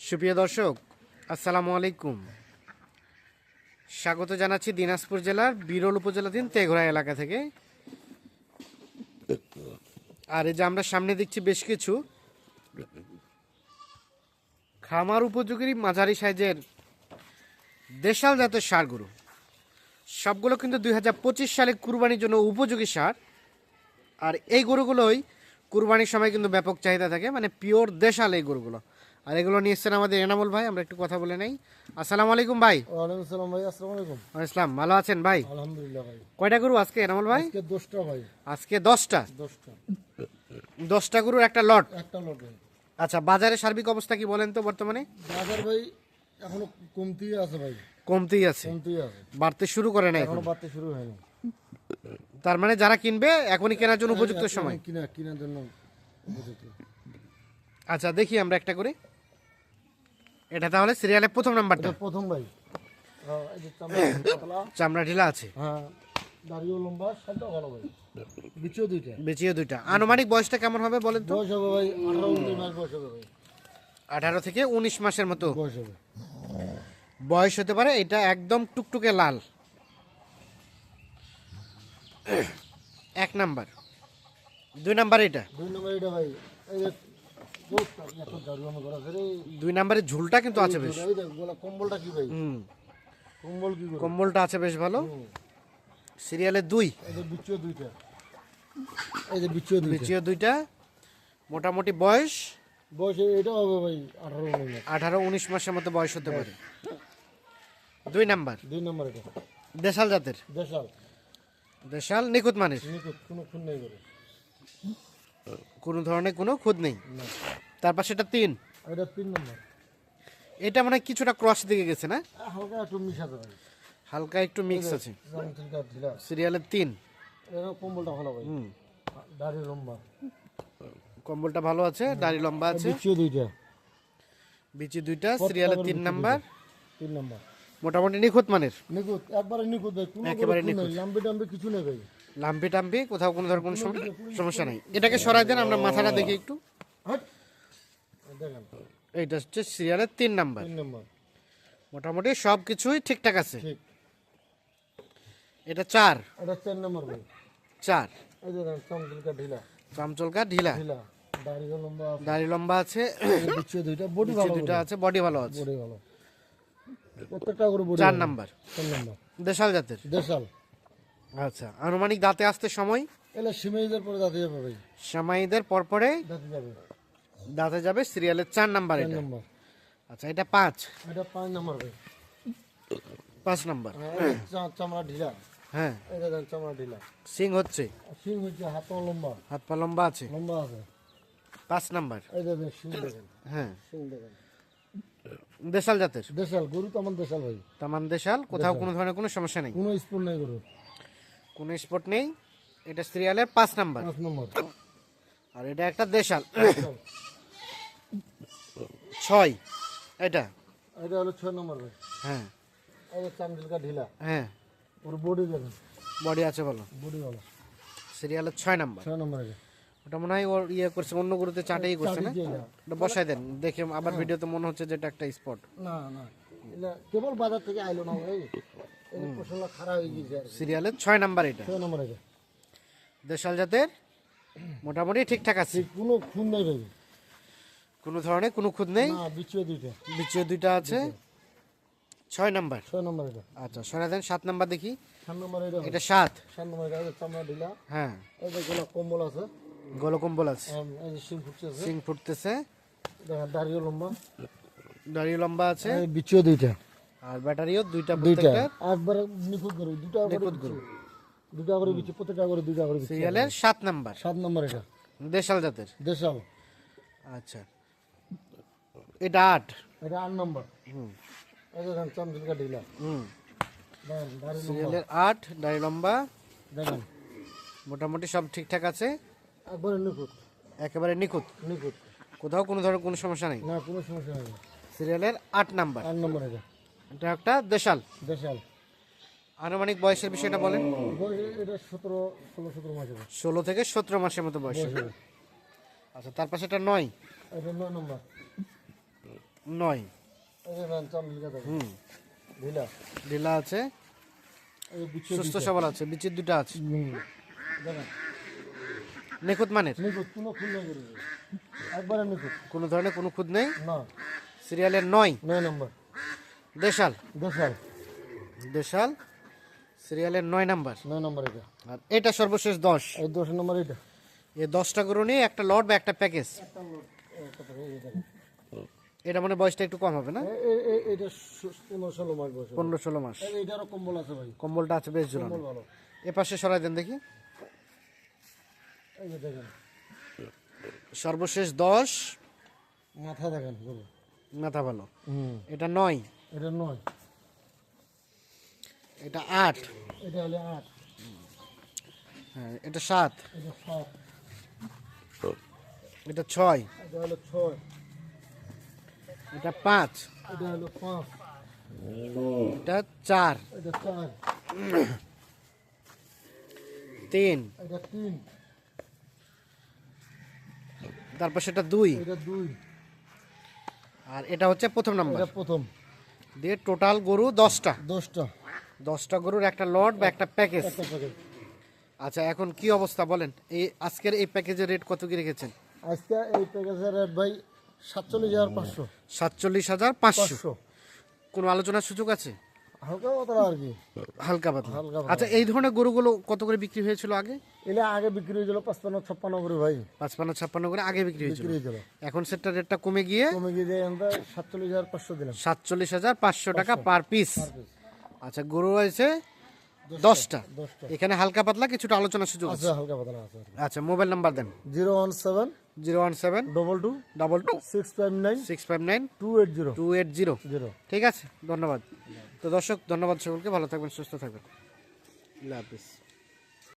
সুপ্রিয় দর্শক, আসসালামু আলাইকুম। স্বাগত জানাচ্ছি দিনাজপুর জেলার বিরল উপজেলাধীন তেঘরা এলাকা থেকে। আর এই যে আমরা সামনে দেখছি বেশ কিছু খামার উপযোগী মাঝারি সাইজের দেশাল জাতের সারগুলো সবগুলো কিন্তু দুই সালে কুরবানির জন্য উপযোগী সার। আর এই গরুগুলোই কুরবানির সময় কিন্তু ব্যাপক চাহিদা থাকে মানে পিওর দেশাল এই গরুগুলো। আর এগুলো নিয়ে এসছেন আমাদের এনামুল ভাই আমরা একটু কথা বলে নেই। আসসালামু আলাইকুম ভাই। ওয়ালাইকুম ভাই আসসালামু আলাইকুম। ইসলাম ভালো আছেন ভাই? আলহামদুলিল্লাহ ভাই। কয়টা গরু আজকে এনামুল ভাই? আজকে দশটা ভাই। আজকে গরুর একটা লট? একটা লট ভাই। আচ্ছা বাজারে সার্বিক অবস্থা কি বলেন তো বর্তমানে? বাজার ভাই এখনও কমতেই আছে ভাই। কমতেই আছে। কমতেই আছে। বাড়তে শুরু করে না এখনও বাড়তে শুরু হয়নি। তার মানে যারা কিনবে এখনই কেনার জন্য উপযুক্ত সময়? কিনা কিনার জন্য উপযুক্ত। আচ্ছা দেখি আমরা একটা করে। এটা তাহলে সিরিয়ালের প্রথম নাম্বারটা প্রথম ভাই। আহ, এই যে চামড়া ঢিলা আছে। হ্যাঁ দাড়িও লম্বা সবটা ভালো ভাই। বিচিও দুইটা। আনুমানিক বয়সটা কেমন হবে বলেন তো? বয়স হবে ভাই আঠারো উনিশ মাস বয়স হবে ভাই। আঠারো থেকে উনিশ মাসের মতো। বয়স হবে। বয়স হতে পারে এটা একদম টুকটুকে লাল। এক নাম্বার। দুই নাম্বার এটা। দুই নম্বর এটা ভাই। এই দুই নাম্বারের ঝুলটা কিন্তু আছে বেশ। কম্বলটা কি ভাই? হুম। কম্বল কি কম্বলটা আছে বেশ ভালো। সিরিয়ালের দুই। বিচিও দুইটা। এই যে বিচিও দুইটা। দুইটা। মোটামুটি বয়স? বয়স এটা হবে ভাই আঠারো উনিশ আঠারো উনিশ মাসের মতো বয়স হতে পারে। দুই নাম্বার। দুই নম্বর এটা। দেশাল জাতের? দেশাল। দেশাল নিখুঁত মানের? নিখুঁত কোনো খুন নেই করে কোনো ধরনের কোনো খুদ নেই। তারপর সেটা তিন। এটা তিন নম্বর। এটা মানে কিছুটা ক্রস দিকে গেছে না? হালকা একটু মিশাতে ভাই হালকা একটু মিক্স আছে। সিরিয়ালের তিন। কম্বলটা ভালো ভাই। দাড়ি লম্বা। কম্বলটা ভালো আছে দাড়ি লম্বা আছে। বিচিও দুইটা। বিচি দুইটা সিরিয়ালের তিন নাম্বার। তিন নম্বর। মোটামুটি নিখুঁত মানের। নিখুঁত। একবারে নিখুঁত ভাই। একেবারে নেই। লাম্বি টাম্বি কিছু নেই ভাই। লাম্পি টাম্পি কোথাও কোনো ধরনের কোনো সম- সমস্যা নাই। এটাকে সরাই দেন আমরা মাথাটা দেখি একটু। এইটা হচ্ছে সিরিয়ালের তিন নাম্বার। মোটামুটি সব কিছুই ঠিকঠাক আছে। এটা চার। এটা চার নম্বর ভাই। চার। চমচলকা ঢিলা। চামচলকা ঢিলা। দাড়ি লম্বা আছে। দুইটা বডি ভালো দুইটা আছে বডি ভালো আছে। বডি ভালো। প্রত্যেকটা করে বডি চার নাম্বার। চার নম্বর। দেশাল জাতের। দেশাল। আচ্ছা আনুমানিক দাঁতে আসতে সময়? এলে সিমেইদের পরে দাঁতে যাবে ভাই। সামাইদের পরপরে দাঁতে যাবে। দাঁতে যাবে সিরিয়ালের চার নাম্বার এটা? নম্বর। আচ্ছা এটা পাঁচ? এটা পাঁচ নম্বর ভাই। পাঁচ নাম্বার। হ্যাঁ, চামড়া ঢিলা। হ্যাঁ। এই দেখেন চামড়া ঢিলা। সিং হচ্ছে? সিং হচ্ছে হাত পা লম্বা। হাত পা লম্বা আছে? লম্বা আছে। পাঁচ নাম্বার। এই দেখেন সিং দেখেন হ্যাঁ। সিং দেখেন দেশাল জাতের? দেশাল গরু তো আমার দেশাল ভাই। তামান দেশাল কোথাও কোনো ধরনের কোনো সমস্যা নেই? কোনো স্পুন নেই গরু কোনো স্পট নেই। এটা সিরিয়ালের পাঁচ নাম্বার। আর এটা একটা দেশাল। ছয়। এটা? এটা হলো ছয় নম্বর ভাই। হ্যাঁ। ঢিলা। হ্যাঁ। ওর বডি দেখেন। বডি আছে বলো। বডি ভালো। সিরিয়ালের ছয় নাম্বার। ছয় নম্বর ওটা মনে হয় ওর ইয়ে করছে অন্য গুরুতে চাটাই করছে না। ওটা বসাই দেন দেখে আবার ভিডিওতে মনে হচ্ছে যে এটা একটা স্পট না না। কেবল বাজার থেকে আইলো না ভাই। খারাপ হয়ে কি। সিরিয়ালের ছয় নাম্বার এটা। ছয় নম্বর এটা। দেশাল জাতের মোটামুটি ঠিকঠাক আছে। কোনো খুন নেই ভাই। কোনো ধরনের কোনো খুদ নেই? বিচিও দুইটা। বিচিও দুইটা আছে? ছয় নাম্বার? ছয় নম্বর এটা। আচ্ছা সরা দেন সাত নাম্বার দেখি। সাত নম্বর এটা এটা সাত। সাত নম্বর এটা চামড়া ঢিলা। হ্যাঁ। যে গোলা কম্বল আছে। গলকম্বল আছে। আম, এই যে শিং ফুটছে সিং ফুটতেছে। দাড়িও লম্বা। দাড়ি লম্বা আছে। বিচিও দুইটা। আর ব্যাটারিও দুইটা দুইটা। একবারে নিখুঁত করে দুটা নিখুঁত বিচি। দুটা করে বিচি প্রত্যেকটা করে দুটা করে বিচি। সিরিয়ালের সাত নাম্বার। সাত নম্বর এটা। দেশাল জাতের। দেশাল। আচ্ছা। এটা আট। এটা আট নম্বর। হুম। যে দেখেন চমচলকা ঢিলা হুম। সিরিয়ালের আট দাড়ি লম্বা। দেখেন। মোটামুটি সব ঠিকঠাক আছে? একবারে নিখুঁত। একেবারে নিখুঁত? নিখুঁত। কোথাও কোনো ধরনের কোনো সমস্যা নেই? না কোনো সমস্যা নেই। সিরিয়ালের আট নাম্বার। আট নম্বর এটা। এটা একটা দেশাল। দেশাল। আনুমানিক বয়সের বিষয়টা বলেন। এটা সতেরো ষোলো সতেরো ষোলো থেকে সতেরো মাসের মতো বয়স। আচ্ছা তার পাশে এটা নয়। এটা নয় নম্বর। নয়। হুম। ঢিলা। ঢিলা আছে। সুস্থ সবল আছে বিচির দুটো আছে। নিখুঁত মানের? কোনো খুল নেই একবারে নিখুঁত। কোনো ধরনের কোনো খুঁত নেই? না। সিরিয়ালের নয়? নয় নম্বর। দেশাল। দেশাল। দেশাল সিরিয়ালের নয় নাম্বার। নয় নম্বর এটা। আর এটা সর্বশেষ দশ। এই দশ নম্বর এটা। এই দশটা গরু নিয়ে একটা লট বা একটা প্যাকেজ। এটা মানে বয়সটা একটু কম হবে না? এটা পনেরো ষোলো মাস বয়স পনেরো ষোলো মাস। এই- কম্বল আছে ভাই। কম্বলটা আছে বেশ কম্বল ভালো। এ পাশে সরাই দেন দেখি। সর্বশেষ দশ। মাথা দেখেন মাথা ভালো। এটা নয়। এটা নয়। এটা আট। এটা হলে আট। হ্যাঁ এটা সাত। এটা সাত। এটা ছয়। এটা হলো ছয়। এটা পাঁচ। এটা হলো পাঁচ। এটা চার। এটা চার। তিন। এটা তিন। তারপর সেটা দুই। এটা দুই। আর এটা হচ্ছে প্রথম নাম্বার। এটা প্রথম। দিয়ে টোটাল গরু দশটা। দশটা। দশটা গরুর একটা লট বা একটা প্যাকেজ। আচ্ছা এখন কি অবস্থা বলেন? এই আজকের এই প্যাকেজের রেট কত কি রেখেছেন? আজকে এই প্যাকেজের রেট ভাই সাতচল্লিশ হাজার পাঁচশো। সাতচল্লিশ হাজার পাঁচশো। কোনো আলোচনার সুযোগ আছে? হালকা কথা আর কি। হালকা পাতলা। হালকা পাতলা। আচ্ছা এই ধরনের গরুগুলো কত করে বিক্রি হয়েছিল আগে? এলে আগে বিক্রি হয়েছিল পাঁচপান্ন ছাপ্পান্ন করে ভাই। পাঁচপান্ন ছাপ্পান্ন করে আগে বিক্রি হয়েছিল। বিক্রি হয়েছিল। এখন সেটা রেটটা কমে গিয়ে কমে গিয়ে দিয়ে আমরা সাতচল্লিশ হাজার পাঁচশো দিলাম। সাতচল্লিশ হাজার পাঁচশো টাকা পার পিস আচ্ছা গরু রয়েছে দশটা। দশটা। এখানে হালকা পাতলা কিছুটা আলোচনার সুযোগ আছে? আছে হালকা পাতলা আছে। আচ্ছা মোবাইল নাম্বার দেন। Zero one seven zero one seven double two double two six five nine six five nine two eight zero. Two eight zero. Zero. ঠিক আছে ধন্যবাদ। তো দর্শক ধন্যবাদ সকলকে। ভালো থাকবেন সুস্থ থাকবেন। আল্লাহ হাফিজ।